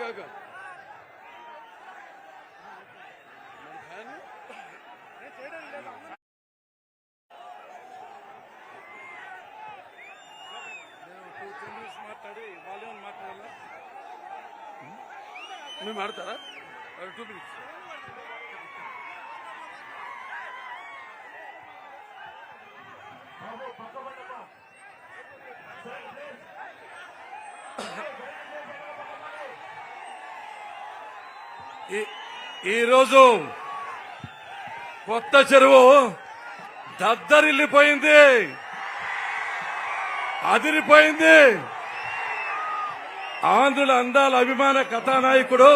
kanka. ನೀವು ಮಾಡ್ತಾರಾ two minutes ಪಕ್ಕ ఈరోజు కొత్త చెరువు దద్దరిల్లిపోయింది. అదిరిపోయింది. ఆంధ్రుల అందాల అభిమాన కథానాయకుడు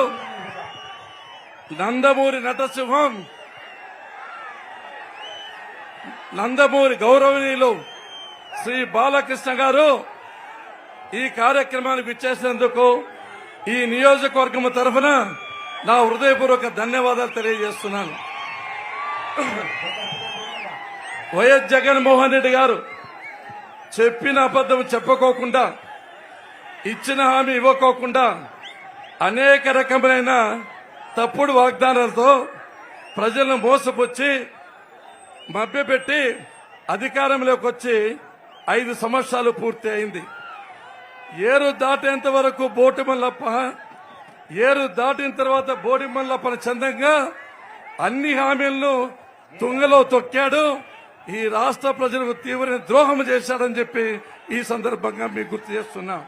నందమూరి నటసింహం నందమూరి గౌరవనీయులు శ్రీ బాలకృష్ణ గారు ఈ కార్యక్రమానికి ఇచ్చేసినందుకు ఈ నియోజకవర్గం తరఫున నా హృదయపూర్వక ధన్యవాదాలు తెలియజేస్తున్నాను. వైఎస్ జగన్మోహన్ రెడ్డి గారు చెప్పిన అబద్ధం చెప్పుకోకుండా ఇచ్చిన హామీ ఇవ్వకోకుండా అనేక రకమైన తప్పుడు వాగ్దానాలతో ప్రజలను మోసపుచ్చి మభ్యపెట్టి అధికారంలోకి వచ్చి ఐదు సంవత్సరాలు పూర్తి అయింది ఏరు దాటేంత వరకు బోటుమల్లప్ప ఏరు దాటిన తర్వాత బోడిమల్ల మల్లప్పన చందంగా అన్ని హామీలను తుంగలో తొక్కాడు. ఈ రాష్ట్ర ప్రజలకు తీవ్ర ద్రోహం చేశాడని చెప్పి ఈ సందర్భంగా మీకు గుర్తు చేస్తున్నా.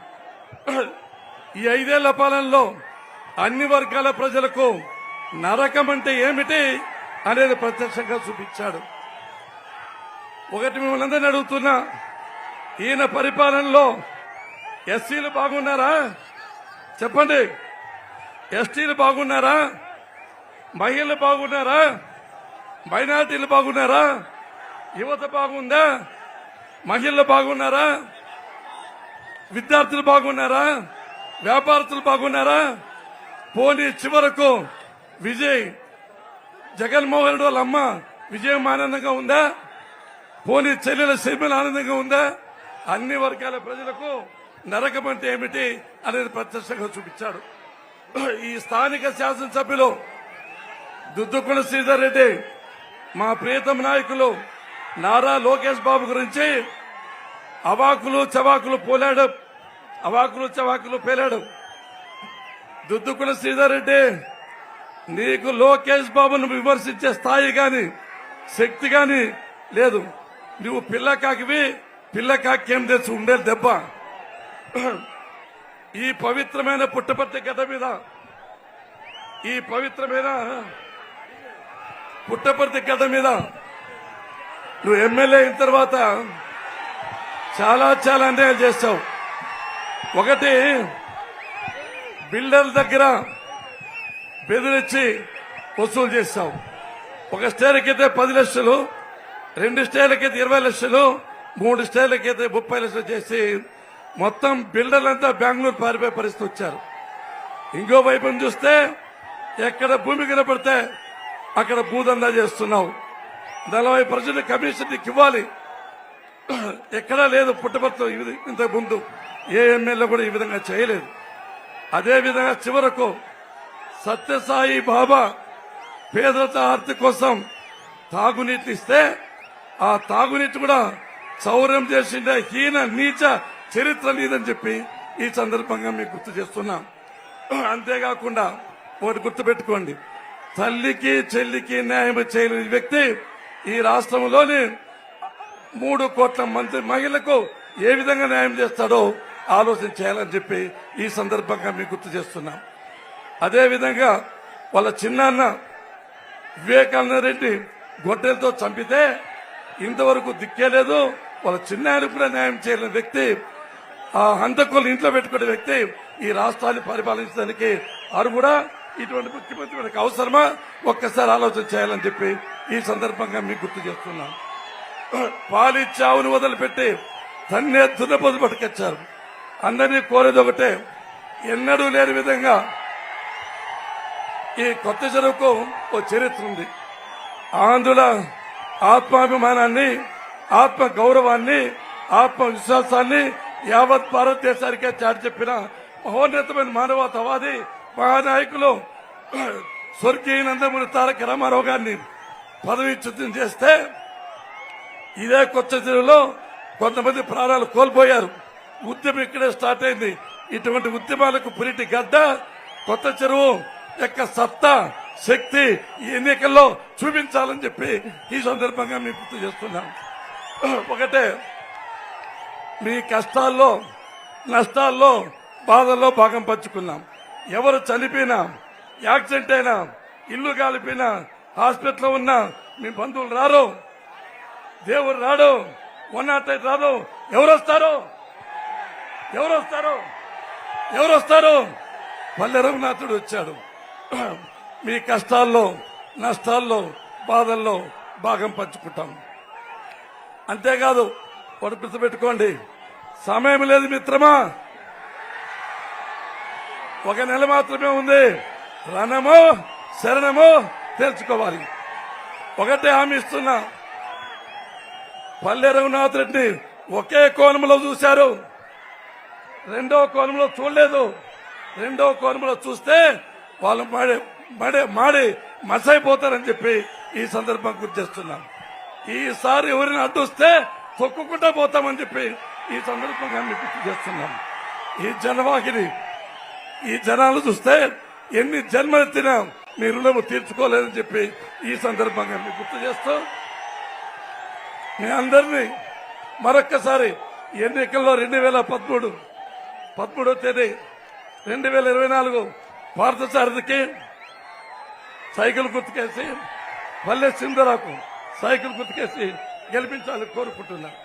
ఈ ఐదేళ్ళ పాలనలో అన్ని వర్గాల ప్రజలకు నరకం అంటే ఏమిటి అనేది ప్రత్యక్షంగా చూపించాడు. ఒకటి మిమ్మల్ని అందరినీ అడుగుతున్నా ఈయన పరిపాలనలో ఎస్సీలు బాగున్నారా? చెప్పండి. ఎస్టీలు బాగున్నారా? మహిళలు బాగున్నారా? మైనార్టీలు బాగున్నారా? యువత బాగుందా? మహిళలు బాగున్నారా? విద్యార్థులు బాగున్నారా? వ్యాపారస్తులు బాగున్నారా? పోనీ చివరకు విజయ్ జగన్మోహన్ రెడ్డి వాళ్ళ అమ్మ విజయం ఆనందంగా ఉందా? పోనీ చెల్లెల శర్మిల ఆనందంగా ఉందా? అన్ని వర్గాల ప్రజలకు నరకం అంటే ఏమిటి అనేది ప్రత్యక్షంగా చూపించాడు. ఈ స్థానిక శాసనసభ్యులు దుద్దుకుల శ్రీధర్ రెడ్డి మా ప్రీతం నాయకులు నారా లోకేష్ బాబు గురించి అవాకులు చవాకులు పోలాడు అవాకులు చవాకులు పేలాడు. దుద్దుకుల శ్రీధర్ రెడ్డి నీకు లోకేష్ బాబును విమర్శించే స్థాయి గాని శక్తి గాని లేదు. నువ్వు పిల్లకాకివి పిల్లకాకి ఏం తెచ్చు ఉండేది దెబ్బ. ఈ పవిత్రమైన పుట్టపర్తి గత మీద ఈ పవిత్రమైన పుట్టపర్తి గత మీద నువ్వు ఎమ్మెల్యే అయిన తర్వాత చాలా చాలా అన్యాయాలు చేస్తావు. ఒకటి బిల్డర్ల దగ్గర బెదిరించి వసూలు చేస్తావు. ఒక స్టేర్కైతే పది లక్షలు రెండు స్టేర్లకైతే ఇరవై లక్షలు మూడు స్టేర్లకైతే ముప్పై లక్షలు చేసి మొత్తం బిల్డర్లంతా బెంగళూరు పారిపోయే పరిస్థితి వచ్చారు. ఇంకో వైపు చూస్తే ఎక్కడ భూమి కనపడితే అక్కడ భూదందా చేస్తున్నావు. నలభై పర్సెంట్ కమిషన్ నీకు ఇవ్వాలి. ఎక్కడా లేదు పుట్టపర్తిలో ఈ ఇంతకు ముందు. ఏ ఎమ్మెల్యే కూడా ఈ విధంగా చేయలేదు. అదేవిధంగా చివరకు సత్యసాయి బాబా పేదలతో ఆర్తి కోసం తాగునీటిస్తే ఆ తాగునీటి కూడా చౌర్యం చేసిండే హీన నీచ చరిత్ర లేదని చెప్పి ఈ సందర్భంగా మీకు గుర్తు చేస్తున్నాం. అంతేకాకుండా ఒకటి గుర్తుపెట్టుకోండి. తల్లికి చెల్లికి న్యాయం చేయలేని వ్యక్తి ఈ రాష్ట్రంలోని మూడు కోట్ల మంది మహిళలకు ఏ విధంగా న్యాయం చేస్తాడో ఆలోచన చేయాలని చెప్పి ఈ సందర్భంగా మీకు గుర్తు చేస్తున్నాం. అదేవిధంగా వాళ్ళ చిన్నాన్న వివేకానంద రెడ్డి గొడ్డలతో చంపితే ఇంతవరకు దిక్కే లేదు. వాళ్ళ చిన్నాయన కూడా న్యాయం చేయలేని వ్యక్తి ఆ హంతకులు ఇంట్లో పెట్టుకునే వ్యక్తి ఈ రాష్ట్రాన్ని పరిపాలించడానికి వారు కూడా ఇటువంటి ముఖ్యమంత్రి మనకు అవసరమా? ఒక్కసారి ఆలోచన చేయాలని చెప్పి ఈ సందర్భంగా మీకు గుర్తు చేస్తున్నాం. పాలిచ్చావును వదిలిపెట్టి తన్నే దున్నపోతు పట్టుకొచ్చారు. అందరినీ కోరేది ఒకటే ఎన్నడూ లేని విధంగా ఈ కొత్త చెరువుకు ఓ చరిత్ర ఉంది. ఆంధ్రుల ఆత్మాభిమానాన్ని ఆత్మ గౌరవాన్ని ఆత్మవిశ్వాసాన్ని యావత్ భారతదేశానికే చాటి చెప్పిన మహోన్నతమైన మానవతావాది మహానాయకులు స్వర్గీయ నందమూరి తారక రామారావు గారిని పదవీచ్యుతం చేస్తే ఇదే కొత్త చెరువులో కొంతమంది ప్రాణాలు కోల్పోయారు. ఉద్యమం ఇక్కడే స్టార్ట్ అయింది. ఇటువంటి ఉద్యమాలకు పురిటి గడ్డ కొత్త చెరువు యొక్క సత్తా శక్తి ఈ ఎన్నికల్లో చూపించాలని చెప్పి ఈ సందర్భంగా మేము గుర్తు చేస్తున్నాం ఒకటే మీ కష్టాల్లో నష్టాల్లో బాధల్లో భాగం పంచుకున్నాం. ఎవరు చనిపోయినా యాక్సిడెంట్ అయినా ఇల్లు కాలిపోయినా హాస్పిటల్లో ఉన్నా మీ బంధువులు రారు? దేవుడు రాడు? వన్ నాట్ ఎయిట్ రాదు ఎవరు వస్తారు ఎవరు వస్తారు ఎవరు వస్తారు పల్లె రఘునాథుడు వచ్చాడు. మీ కష్టాల్లో నష్టాల్లో బాధల్లో భాగం పంచుకుంటాం. అంతేకాదు ఒకటి గుర్తుపెట్టుకోండి సమయం లేదు మిత్రమా. ఒక నెల మాత్రమే ఉంది. రణమో శరణమో తెలుసుకోవాలి ఒకటే హామీ ఇస్తున్నా. పల్లె రఘునాథ్ రెడ్డి ఒకే కోణంలో చూశారు. రెండో కోణంలో చూడలేదు. రెండో కోణంలో చూస్తే వాళ్ళు మాడే మాడి మాడి మసైపోతారని చెప్పి ఈ సందర్భం గుర్తు ఈసారి ఎవరిని అడ్డుస్తే తొక్కుకుంటా పోతామని చెప్పి ఈ సందర్భంగా మీకు గుర్తు చేస్తున్నాం ఈ జనవాహిని ఈ జనాలు చూస్తే ఎన్ని జన్మలెత్తినా మీ రుణము తీర్చుకోలేదని చెప్పి ఈ సందర్భంగా మీకు గుర్తు చేస్తూ మీ అందరినీ మరొక్కసారి ఎన్నికల్లో రెండు వేల పదమూడు పదమూడో తేదీ రెండు వేల ఇరవై నాలుగు పార్థసారథికి సైకిల్ గుర్తుకేసి పల్లె సింధరాకు సైకిల్ గుర్తుకేసి గెలిపించాలని కోరుకుంటున్నాను